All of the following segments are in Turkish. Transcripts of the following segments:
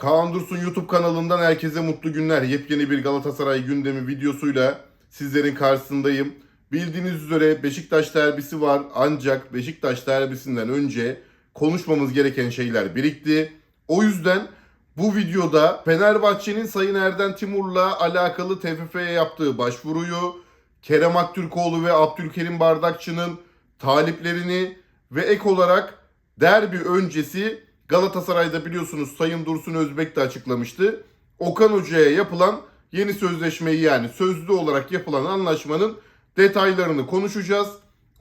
Kaan Dursun YouTube kanalından herkese mutlu günler. Yepyeni bir Galatasaray gündemi videosuyla sizlerin karşısındayım. Bildiğiniz üzere Beşiktaş derbisi var ancak Beşiktaş derbisinden önce konuşmamız gereken şeyler birikti. O yüzden bu videoda Fenerbahçe'nin Sayın Erden Timur'la alakalı TFF'ye yaptığı başvuruyu, Kerem Aktürkoğlu ve Abdülkerim Bardakçı'nın taliplerini ve ek olarak derbi öncesi Galatasaray'da biliyorsunuz Sayın Dursun Özbek de açıklamıştı. Okan Hoca'ya yapılan yeni sözleşmeyi yani sözlü olarak yapılan anlaşmanın detaylarını konuşacağız.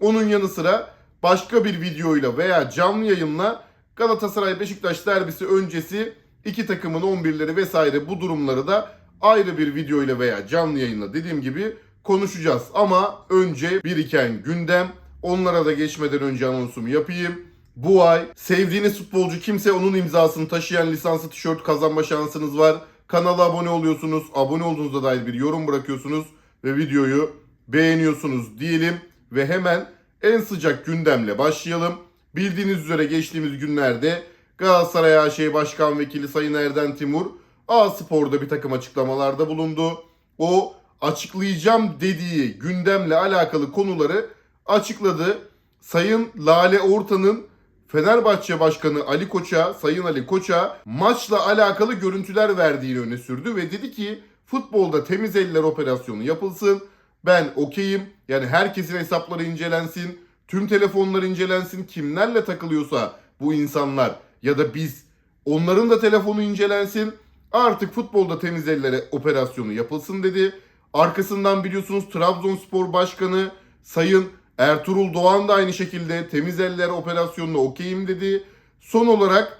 Onun yanı sıra başka bir videoyla veya canlı yayınla Galatasaray Beşiktaş derbisi öncesi iki takımın 11'leri vesaire bu durumları da ayrı bir videoyla veya canlı yayınla dediğim gibi konuşacağız. Ama önce biriken gündem onlara da geçmeden önce anonsumu yapayım. Bu ay sevdiğiniz futbolcu kimse onun imzasını taşıyan lisanslı tişört kazanma şansınız var. Kanala abone oluyorsunuz. Abone olduğunuzda dair bir yorum bırakıyorsunuz ve videoyu beğeniyorsunuz diyelim ve hemen en sıcak gündemle başlayalım. Bildiğiniz üzere geçtiğimiz günlerde Galatasaray AŞ Başkan Vekili Sayın Erden Timur A Spor'da bir takım açıklamalarda bulundu. O açıklayacağım dediği gündemle alakalı konuları açıkladı. Sayın Lale Orta'nın Fenerbahçe Başkanı Ali Koç'a, Sayın Ali Koç'a maçla alakalı görüntüler verdiğini öne sürdü ve dedi ki futbolda temiz eller operasyonu yapılsın. Ben okeyim. Yani herkesin hesapları incelensin. Tüm telefonlar incelensin. Kimlerle takılıyorsa bu insanlar ya da biz onların da telefonu incelensin. Artık futbolda temiz ellere operasyonu yapılsın dedi. Arkasından biliyorsunuz Trabzonspor Başkanı Sayın Ertuğrul Doğan da aynı şekilde temiz eller operasyonuna okeyim dedi. Son olarak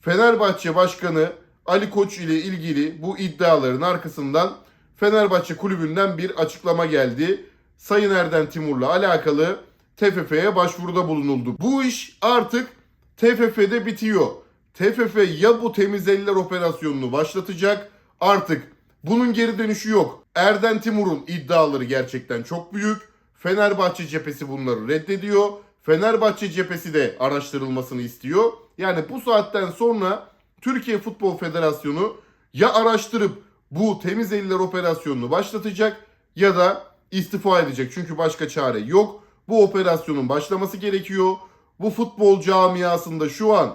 Fenerbahçe Başkanı Ali Koç ile ilgili bu iddiaların arkasından Fenerbahçe kulübünden bir açıklama geldi. Sayın Erden Timur'la alakalı TFF'ye başvuruda bulunuldu. Bu iş artık TFF'de bitiyor. TFF ya bu temiz eller operasyonunu başlatacak artık bunun geri dönüşü yok. Erden Timur'un iddiaları gerçekten çok büyük. Fenerbahçe cephesi bunları reddediyor. Fenerbahçe cephesi de araştırılmasını istiyor. Yani bu saatten sonra Türkiye Futbol Federasyonu ya araştırıp bu temiz eller operasyonunu başlatacak ya da istifa edecek. Çünkü başka çare yok. Bu operasyonun başlaması gerekiyor. Bu futbol camiasında şu an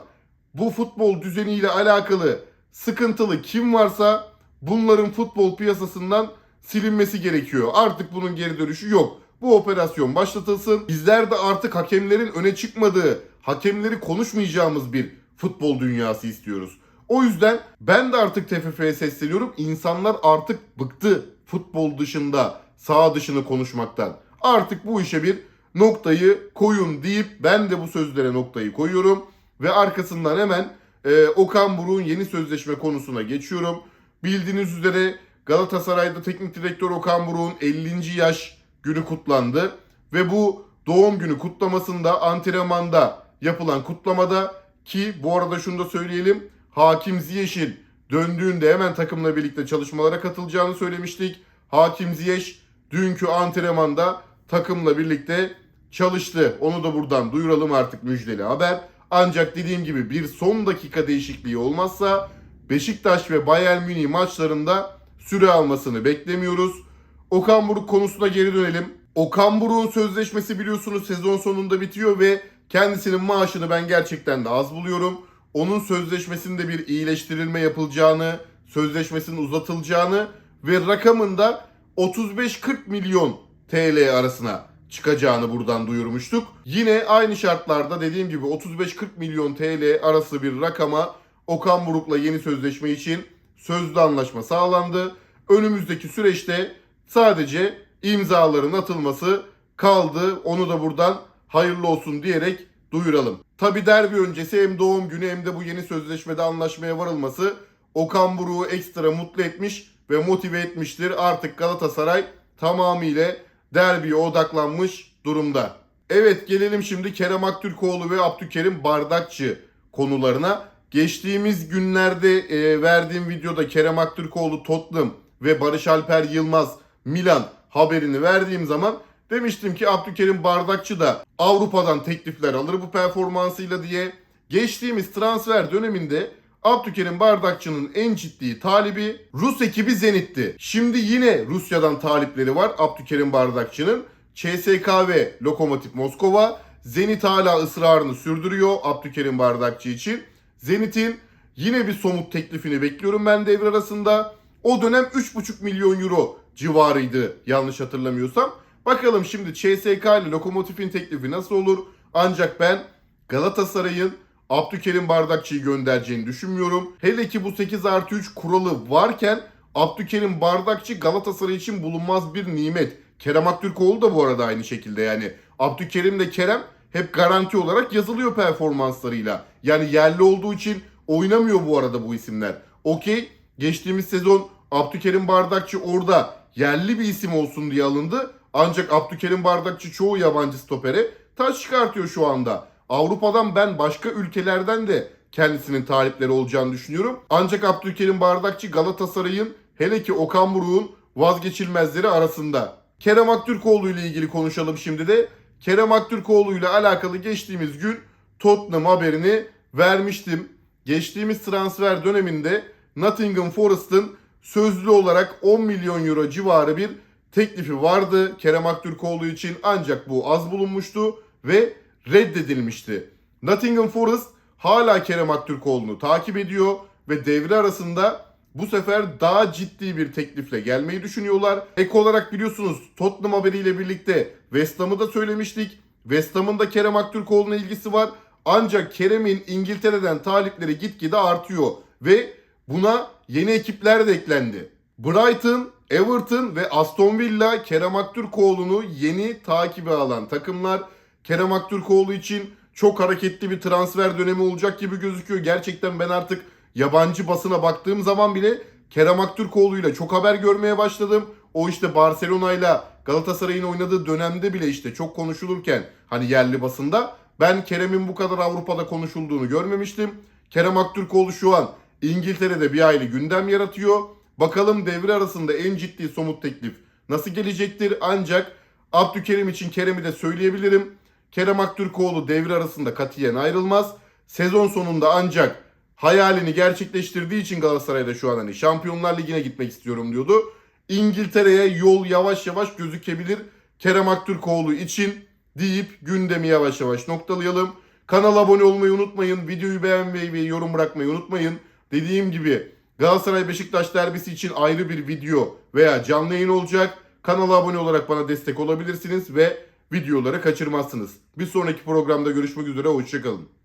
bu futbol düzeniyle alakalı sıkıntılı kim varsa bunların futbol piyasasından silinmesi gerekiyor. Artık bunun geri dönüşü yok. Bu operasyon başlatılsın. Bizler de artık hakemlerin öne çıkmadığı, hakemleri konuşmayacağımız bir futbol dünyası istiyoruz. O yüzden ben de artık TFF'ye sesleniyorum. İnsanlar artık bıktı futbol dışında, sağ dışını konuşmaktan. Artık bu işe bir noktayı koyun deyip ben de bu sözlere noktayı koyuyorum. Ve arkasından hemen e, Okan Buruk'un yeni sözleşme konusuna geçiyorum. Bildiğiniz üzere Galatasaray'da teknik direktör Okan Buruk'un 50. yaş günü kutlandı. Ve bu doğum günü kutlamasında antrenmanda yapılan kutlamada ki bu arada şunu da söyleyelim. Hakim Ziyeş'in döndüğünde hemen takımla birlikte çalışmalara katılacağını söylemiştik. Hakim Ziyeş dünkü antrenmanda takımla birlikte çalıştı. Onu da buradan duyuralım artık müjdeli haber. Ancak dediğim gibi bir son dakika değişikliği olmazsa Beşiktaş ve Bayern Münih maçlarında süre almasını beklemiyoruz. Okan Buruk konusuna geri dönelim. Okan Buruk'un sözleşmesi biliyorsunuz sezon sonunda bitiyor ve kendisinin maaşını ben gerçekten de az buluyorum. Onun sözleşmesinde bir iyileştirilme yapılacağını, sözleşmesinin uzatılacağını ve rakamında 35-40 milyon TL arasına çıkacağını buradan duyurmuştuk. Yine aynı şartlarda dediğim gibi 35-40 milyon TL arası bir rakama Okan Buruk'la yeni sözleşme için sözlü anlaşma sağlandı. Önümüzdeki süreçte sadece imzaların atılması kaldı. Onu da buradan hayırlı olsun diyerek duyuralım. Tabi derbi öncesi hem doğum günü hem de bu yeni sözleşmede anlaşmaya varılması Okan Buruk'u ekstra mutlu etmiş ve motive etmiştir. Artık Galatasaray tamamıyla derbiye odaklanmış durumda. Evet gelelim şimdi Kerem Aktürkoğlu ve Abdülkerim Bardakçı konularına. Geçtiğimiz günlerde e, verdiğim videoda Kerem Aktürkoğlu Tottenham ve Barış Alper Yılmaz Milan haberini verdiğim zaman demiştim ki Abdülkerim Bardakçı da Avrupa'dan teklifler alır bu performansıyla diye. Geçtiğimiz transfer döneminde Abdülkerim Bardakçı'nın en ciddi talibi Rus ekibi Zenit'ti. Şimdi yine Rusya'dan talipleri var Abdülkerim Bardakçı'nın. CSK ve Lokomotiv Moskova. Zenit hala ısrarını sürdürüyor Abdülkerim Bardakçı için. Zenit'in yine bir somut teklifini bekliyorum ben devre arasında. O dönem 3,5 milyon euro civarıydı yanlış hatırlamıyorsam. Bakalım şimdi CSK ile Lokomotiv'in teklifi nasıl olur? Ancak ben Galatasaray'ın Abdülkerim Bardakçı'yı göndereceğini düşünmüyorum. Hele ki bu 8 artı 3 kuralı varken Abdülkerim Bardakçı Galatasaray için bulunmaz bir nimet. Kerem Aktürkoğlu da bu arada aynı şekilde yani. Abdülkerim de Kerem hep garanti olarak yazılıyor performanslarıyla. Yani yerli olduğu için oynamıyor bu arada bu isimler. Okey geçtiğimiz sezon Abdülkerim Bardakçı orada yerli bir isim olsun diye alındı. Ancak Abdülkerim Bardakçı çoğu yabancı stopere taş çıkartıyor şu anda. Avrupa'dan ben başka ülkelerden de kendisinin talipleri olacağını düşünüyorum. Ancak Abdülkerim Bardakçı Galatasaray'ın hele ki Okan Buruk'un vazgeçilmezleri arasında. Kerem Aktürkoğlu ile ilgili konuşalım şimdi de. Kerem Aktürkoğlu ile alakalı geçtiğimiz gün Tottenham haberini vermiştim. Geçtiğimiz transfer döneminde Nottingham Forest'ın sözlü olarak 10 milyon euro civarı bir teklifi vardı Kerem Aktürkoğlu için ancak bu az bulunmuştu ve reddedilmişti. Nottingham Forest hala Kerem Aktürkoğlu'nu takip ediyor ve devre arasında bu sefer daha ciddi bir teklifle gelmeyi düşünüyorlar. Ek olarak biliyorsunuz Tottenham haberiyle birlikte West Ham'ı da söylemiştik. West Ham'ın da Kerem Aktürkoğlu'na ilgisi var. Ancak Kerem'in İngiltere'den talipleri gitgide artıyor ve buna yeni ekipler de eklendi. Brighton, Everton ve Aston Villa Kerem Aktürkoğlu'nu yeni takibe alan takımlar. Kerem Aktürkoğlu için çok hareketli bir transfer dönemi olacak gibi gözüküyor. Gerçekten ben artık yabancı basına baktığım zaman bile Kerem Aktürkoğlu ile çok haber görmeye başladım. O işte Barcelona ile Galatasaray'ın oynadığı dönemde bile işte çok konuşulurken hani yerli basında ben Kerem'in bu kadar Avrupa'da konuşulduğunu görmemiştim. Kerem Aktürkoğlu şu an İngiltere'de bir aile gündem yaratıyor. Bakalım devre arasında en ciddi somut teklif nasıl gelecektir? Ancak Abdülkerim için Kerem'i de söyleyebilirim. Kerem Aktürkoğlu devre arasında katiyen ayrılmaz. Sezon sonunda ancak hayalini gerçekleştirdiği için Galatasaray'da şu an hani Şampiyonlar Ligi'ne gitmek istiyorum diyordu. İngiltere'ye yol yavaş yavaş gözükebilir Kerem Aktürkoğlu için deyip gündemi yavaş yavaş noktalayalım. Kanala abone olmayı unutmayın. Videoyu beğenmeyi ve yorum bırakmayı unutmayın. Dediğim gibi Galatasaray Beşiktaş derbisi için ayrı bir video veya canlı yayın olacak. Kanala abone olarak bana destek olabilirsiniz ve videoları kaçırmazsınız. Bir sonraki programda görüşmek üzere hoşçakalın.